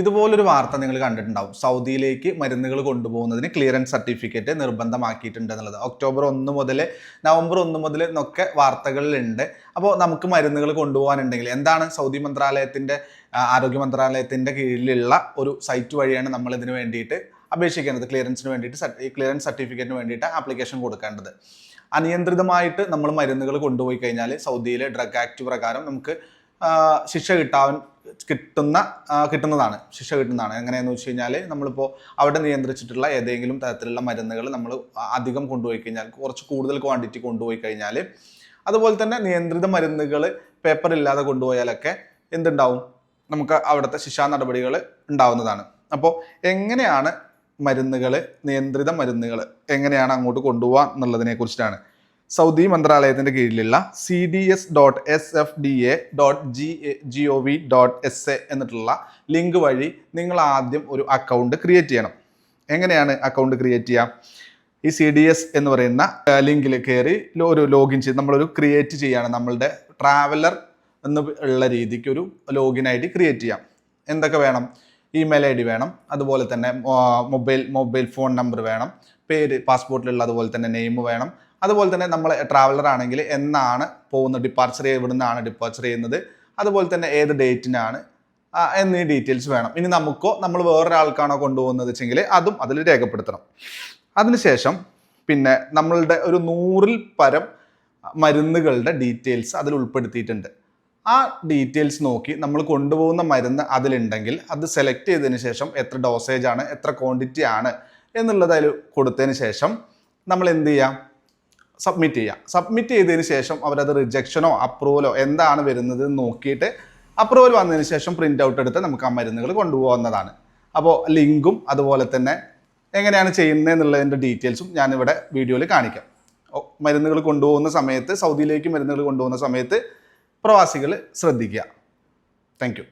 ഇതുപോലൊരു വാർത്ത നിങ്ങൾ കണ്ടിട്ടുണ്ടാവും. സൗദിയിലേക്ക് മരുന്നുകൾ കൊണ്ടുപോകുന്നതിന് ക്ലിയറൻസ് സർട്ടിഫിക്കറ്റ് നിർബന്ധമാക്കിയിട്ടുണ്ട് എന്നുള്ളത് ഒക്ടോബർ ഒന്ന് മുതൽ നവംബർ ഒന്ന് മുതൽ എന്നൊക്കെ വാർത്തകളിലുണ്ട്. അപ്പോൾ നമുക്ക് മരുന്നുകൾ കൊണ്ടുപോകാനുണ്ടെങ്കിൽ എന്താണ് സൗദി മന്ത്രാലയത്തിന്റെ ആരോഗ്യ മന്ത്രാലയത്തിന്റെ കീഴിലുള്ള ഒരു സൈറ്റ് വഴിയാണ് നമ്മൾ ഇതിന് വേണ്ടിയിട്ട് അപേക്ഷിക്കേണ്ടത്. ക്ലിയറൻസിന് വേണ്ടിയിട്ട് ക്ലിയറൻസ് സർട്ടിഫിക്കറ്റിന് വേണ്ടിയിട്ട് ആപ്ലിക്കേഷൻ കൊടുക്കേണ്ടത്. അനിയന്ത്രിതമായിട്ട് നമ്മൾ മരുന്നുകൾ കൊണ്ടുപോയി കഴിഞ്ഞാൽ സൗദിയിലെ ഡ്രഗ് ആക്ട് പ്രകാരം നമുക്ക് ശിക്ഷ കിട്ടാൻ കിട്ടുന്ന കിട്ടുന്നതാണ്. ശിക്ഷ കിട്ടുന്നതാണ്. എങ്ങനെയാന്ന് വെച്ച് കഴിഞ്ഞാൽ നമ്മളിപ്പോൾ അവിടെ നിയന്ത്രിച്ചിട്ടുള്ള ഏതെങ്കിലും തരത്തിലുള്ള മരുന്നുകൾ നമ്മൾ അധികം കൊണ്ടുപോയി കഴിഞ്ഞാൽ കുറച്ച് കൂടുതൽ ക്വാണ്ടിറ്റി കൊണ്ടുപോയി കഴിഞ്ഞാൽ അതുപോലെ തന്നെ നിയന്ത്രിത മരുന്നുകൾ പേപ്പർ ഇല്ലാതെ കൊണ്ടുപോയാലൊക്കെ എന്തുണ്ടാവും? നമുക്ക് അവിടുത്തെ ശിക്ഷാ നടപടികൾ ഉണ്ടാവുന്നതാണ്. അപ്പോൾ എങ്ങനെയാണ് മരുന്നുകൾ നിയന്ത്രിത മരുന്നുകൾ എങ്ങനെയാണ് അങ്ങോട്ട് കൊണ്ടുപോകുക എന്നുള്ളതിനെ കുറിച്ചിട്ടാണ്. സൗദി മന്ത്രാലയത്തിന്റെ കീഴിലുള്ള C D S dot S F D A dot G G O V dot S A എന്നിട്ടുള്ള link വഴി നിങ്ങൾ ആദ്യം ഒരു അക്കൗണ്ട് ക്രിയേറ്റ് ചെയ്യണം. എങ്ങനെയാണ് അക്കൗണ്ട് ക്രിയേറ്റ് ചെയ്യുക ഈ സി ഡി എസ് എന്ന് പറയുന്ന ലിങ്കിൽ കയറി ഒരു ലോഗിൻ ചെയ്ത് നമ്മളൊരു ക്രിയേറ്റ് ചെയ്യാണ്. നമ്മളുടെ ട്രാവലർ എന്ന് ഉള്ള രീതിക്ക് ഒരു ലോഗിൻ ഐ ഡി ക്രിയേറ്റ് ചെയ്യാം. എന്തൊക്കെ വേണം? ഇമെയിൽ ഐ ഡി വേണം. അതുപോലെ തന്നെ മൊബൈൽ മൊബൈൽ ഫോൺ നമ്പർ വേണം. പേര് പാസ്പോർട്ടിലുള്ള അതുപോലെ തന്നെ നെയിം വേണം. അതുപോലെ തന്നെ നമ്മൾ ട്രാവലർ ആണെങ്കിൽ എന്നാണ് പോകുന്നത് ഡിപ്പാർച്ചർ എവിടുന്നാണ് ഡിപ്പാർച്ചർ ചെയ്യുന്നത് അതുപോലെ തന്നെ ഏത് ഡേറ്റിനാണ് എന്നീ ഡീറ്റെയിൽസ് വേണം. ഇനി നമുക്കോ നമ്മൾ വേറൊരാൾക്കാണോ കൊണ്ടുപോകുന്നത് വെച്ചെങ്കിൽ അതും അതിൽ രേഖപ്പെടുത്തണം. അതിനുശേഷം പിന്നെ നമ്മളുടെ ഒരു നൂറിൽ പരം മരുന്നുകളുടെ ഡീറ്റെയിൽസ് അതിൽ ഉൾപ്പെടുത്തിയിട്ടുണ്ട്. ആ ഡീറ്റെയിൽസ് നോക്കി നമ്മൾ കൊണ്ടുപോകുന്ന മരുന്ന് അതിലുണ്ടെങ്കിൽ അത് സെലക്ട് ചെയ്തതിന് ശേഷം എത്ര ഡോസേജ് ആണ് എത്ര ക്വാണ്ടിറ്റി ആണ് എന്നുള്ളത് അതിൽ കൊടുത്തതിന് ശേഷം നമ്മൾ എന്ത് ചെയ്യാം? സബ്മിറ്റ് ചെയ്യുക സബ്മിറ്റ് ചെയ്തതിന് ശേഷം അവരത് റിജക്ഷനോ അപ്രൂവലോ എന്താണ് വരുന്നത് നോക്കിയിട്ട് അപ്രൂവൽ വന്നതിന് ശേഷം പ്രിന്റ് ഔട്ട് എടുത്ത് നമുക്ക് ആ മരുന്നുകൾ കൊണ്ടുപോകുന്നതാണ് അപ്പോൾ ലിങ്കും അതുപോലെ തന്നെ എങ്ങനെയാണ് ചെയ്യുന്നത് എന്നുള്ളതിന്റെ ഡീറ്റെയിൽസും ഞാനിവിടെ വീഡിയോയിൽ കാണിക്കാം. മരുന്നുകൾ കൊണ്ടുപോകുന്ന സമയത്ത് സൗദിയിലേക്ക് മരുന്നുകൾ കൊണ്ടുപോകുന്ന സമയത്ത് പ്രവാസികൾ ശ്രദ്ധിക്കുക. താങ്ക്